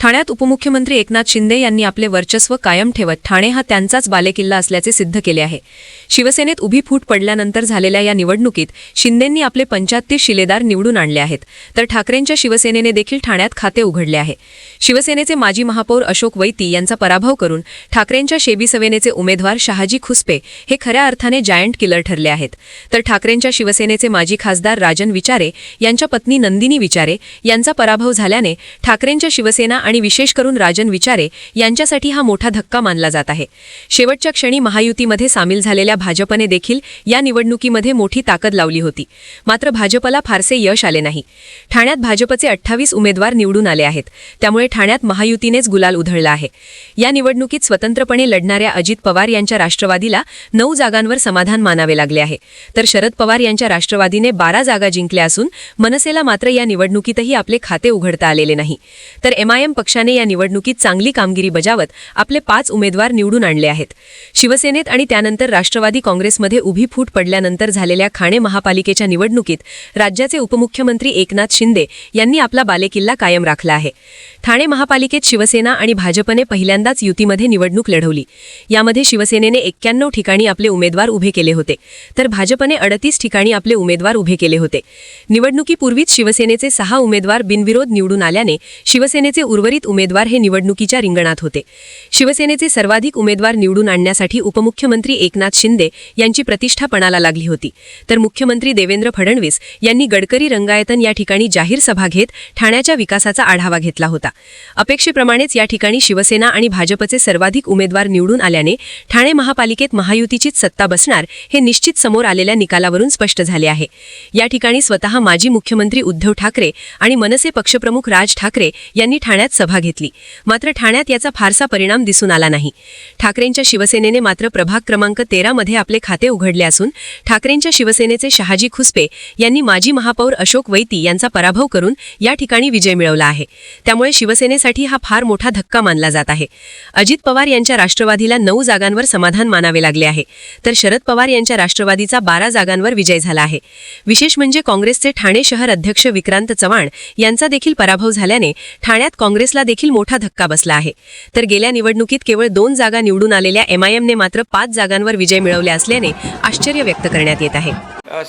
ठाण्यात उपमुख्यमंत्री एकनाथ शिंदे यांनी आपले वर्चस्व कायम ठेवत ठाणे हा त्यांचाच बालेकिल्ला असल्याचे सिद्ध केले आहे. शिवसेनेत उभी फूट पडल्यानंतर झालेल्या या निवडणुकीत शिंदेंनी आपले पंचाहत्तीस शिलेदार निवडून आणले आहेत. तर ठाकरेंच्या शिवसेनेने देखील ठाण्यात खाते उघडले आहे. शिवसेनेचे माजी महापौर अशोक वैती यांचा पराभव करून ठाकरेंच्या शेबी सवेनेचे उमेदवार शहाजी खुसपे हे खऱ्या अर्थाने जायंट किलर ठरले आहेत. तर ठाकरेंच्या शिवसेनेचे माजी खासदार राजन विचारे यांच्या पत्नी नंदिनी विचारे यांचा पराभव झाल्याने ठाकरेंच्या शिवसेना आणि विशेष करून राजन विचारे यांच्यासाठी हा मोठा धक्का मानला जात आहे. शेवटच्या क्षणी महायुतीमध्ये सामील झालेल्या भाजपने देखील या निवडणुकीमध्ये मोठी ताकद लावली होती. मात्र भाजपला फारसे यश आले नाही. ठाण्यात भाजपचे अठ्ठावीस उमेदवार निवडून आले आहेत. त्यामुळे ठाण्यात महायुतीनेच गुलाल उधळला आहे. या निवडणुकीत स्वतंत्रपणे लढणाऱ्या अजित पवार यांच्या राष्ट्रवादीला नऊ जागांवर समाधान मानावे लागले आहे. तर शरद पवार यांच्या राष्ट्रवादीने बारा जागा जिंकल्या असून मनसेला मात्र या निवडणुकीतही आपले खाते उघडता आलेले नाही. तर एमआयएम पक्षाने या निवडणुकीत चांगली कामगिरी बजावत आपले पाच उमेदवार निवडून आणले आहेत. शिवसेनेत आणि त्यानंतर राष्ट्रवादी काँग्रेसमध्ये उभी फूट पडल्यानंतर झालेल्या खाणे महापालिकेच्या निवडणुकीत राज्याचे उपमुख्यमंत्री एकनाथ शिंदे यांनी आपला बालेकिल्ला कायम राखला आहे. ठाणे महापालिकेत शिवसेना आणि भाजपने पहिल्यांदाच युतीमध्ये निवडणूक लढवली. यामध्ये शिवसेनेने एक्क्याण्णव ठिकाणी आपले उमेदवार उभे केले होते तर भाजपने अडतीस ठिकाणी आपले उमेदवार उभे केले होते. निवडणुकीपूर्वीच शिवसेनेचे सहा उमेदवार बिनविरोध निवडून आल्याने शिवसेनेचे उर्वरित उमेदवार हे निवडणुकीच्या रिंगणात होते. शिवसेनेचे सर्वाधिक उमेदवार निवडून आणण्यासाठी उपमुख्यमंत्री एकनाथ शिंदे यांची प्रतिष्ठा पणाला लागली होती. तर मुख्यमंत्री देवेंद्र फडणवीस यांनी गडकरी रंगायतन या ठिकाणी जाहीर सभा घेत ठाण्याच्या विकासाचा आढावा घेतला होता. अपेक्षेप्रमाणेच या ठिकाणी शिवसेना आणि भाजपचे सर्वाधिक उमेदवार निवडून आल्याने ठाणे महापालिकेत महायुतीचीच सत्ता बसणार हे निश्चित समोर आलेल्या निकालावरून स्पष्ट झाले आहे. या ठिकाणी स्वतः माजी मुख्यमंत्री उद्धव ठाकरे आणि मनसे पक्षप्रमुख राज ठाकरे यांनी ठाण्यात सभा घेतली. मात्र ठाण्यात याचा फारसा परिणाम दिसून आला नाही. ठाकरेंच्या शिवसेनेने मात्र प्रभाग क्रमांक तेरामध्ये आपले खाते उघडले असून ठाकरेंच्या शिवसेनेचे शहाजी खुसपे यांनी माजी महापौर अशोक वैती यांचा पराभव करून या ठिकाणी विजय मिळवला आहे. त्यामुळे शिवसेनेसाठी हा फार मोठा धक्का मानला जात आहे. अजित पवार यांच्या राष्ट्रवादीला नऊ जागांवर समाधान मानावे लागले आहे. तर शरद पवार यांच्या राष्ट्रवादीचा बारा जागांवर विजय झाला आहे. विशेष म्हणजे काँग्रेसचे ठाणे शहर अध्यक्ष विक्रांत चव्हाण यांचा देखील पराभव झाल्याने ठाण्यात काँग्रेसला देखील मोठा धक्का बसला आहे. तर गेल्या निवडणुकीत केवळ दोन जागा निवडून आलेल्या एमआयएमने मात्र पाच जागांवर विजय मिळवले असल्याने आश्चर्य व्यक्त करण्यात येत आहे. अ,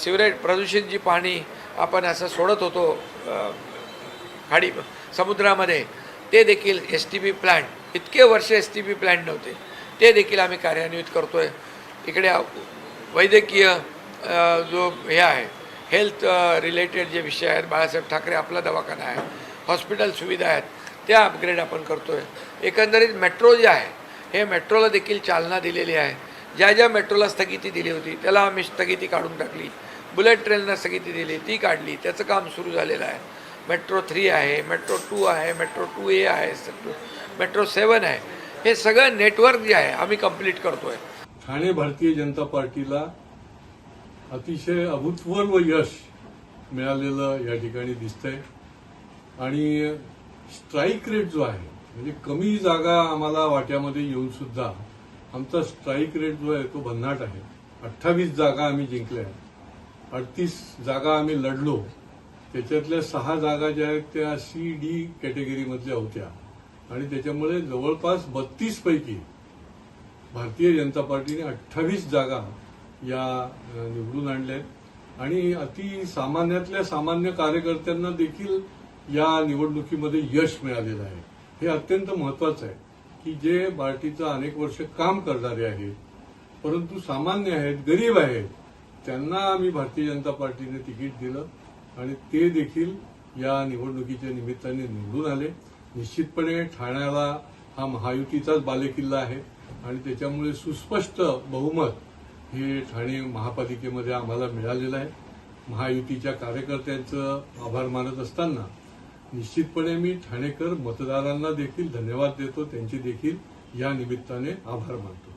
प्रदूषित जी पाणी आपण असं सोडत होतो खाडी समुद्रामध्ये ते देखील एस टी बी प्लॅन्ट इतके वर्ष एस टी बी प्लॅन्ट नव्हते. ते देखील आम्ही कार्यान्वित करतो आहे इकडे वैद्यकीय जो हे आहे हेल्थ रिलेटेड जे विषय आहेत बाळासाहेब ठाकरे आपला दवाखाना आहे हॉस्पिटल सुविधा आहेत त्या अपग्रेड आपण करतो आहे एकंदरीत मेट्रो जे आहे हे मेट्रोला देखील चालना दिलेली आहे. ज्या ज्या मेट्रोला स्थगिती दिली होती त्याला आम्ही स्थगिती काढून टाकली. बुलेट ट्रेनला स्थगिती दिली ती काढली. त्याचं काम सुरू झालेलं आहे. मेट्रो थ्री आहे मेट्रो टू आहे मेट्रो टू ए आहे मेट्रो सेवन आहे. हे सगळं नेटवर्क जे आहे आम्ही कंप्लीट करतो आहे ठाणे भारतीय जनता पार्टीला अतिशय अभूतपूर्व यश मिळालेलं या ठिकाणी दिसतंय. आणि स्ट्राईक रेट जो आहे म्हणजे कमी जागा आम्हाला वाट्यामध्ये येऊन सुद्धा आमचा स्ट्राईक रेट जो आहे तो भन्नाट आहे. अठ्ठावीस जागा आम्ही जिंकल्या. अडतीस जागा आम्ही लढलो. त्याच्यातल्या सहा जागा ज्या आहेत त्या सी डी कॅटेगरीमधल्या होत्या. आणि त्याच्यामुळे जवळपास बत्तीस पैकी भारतीय जनता पार्टीने अठ्ठावीस जागा या निवडून आणल्या आहेत आणि अति सामान्यातल्या सामान्य कार्यकर्त्यांना देखील या निवडणुकीमध्ये यश मिळालेलं आहे. हे अत्यंत महत्वाचं आहे की जे पार्टीचं अनेक वर्ष काम करणारे आहेत परंतु सामान्य आहेत गरीब आहेत त्यांना आम्ही भारतीय जनता पार्टीने तिकीट दिलं आणि ते देखील या निवडणुकीच्या निमित्ताने निवडून आले. निश्चितपणे ठाण्याला हा महायुतीचाच बालेकिल्ला आहे आणि त्याच्यामुळे सुस्पष्ट बहुमत हे ठाणे महापालिकेमध्ये आम्हाला मिळालेलं आहे. महायुतीच्या कार्यकर्त्यांचं आभार मानत असताना निश्चितपणे मी ठाणेकर मतदारांना देखील धन्यवाद देतो. त्यांचे देखील या निमित्ताने आभार मानतो.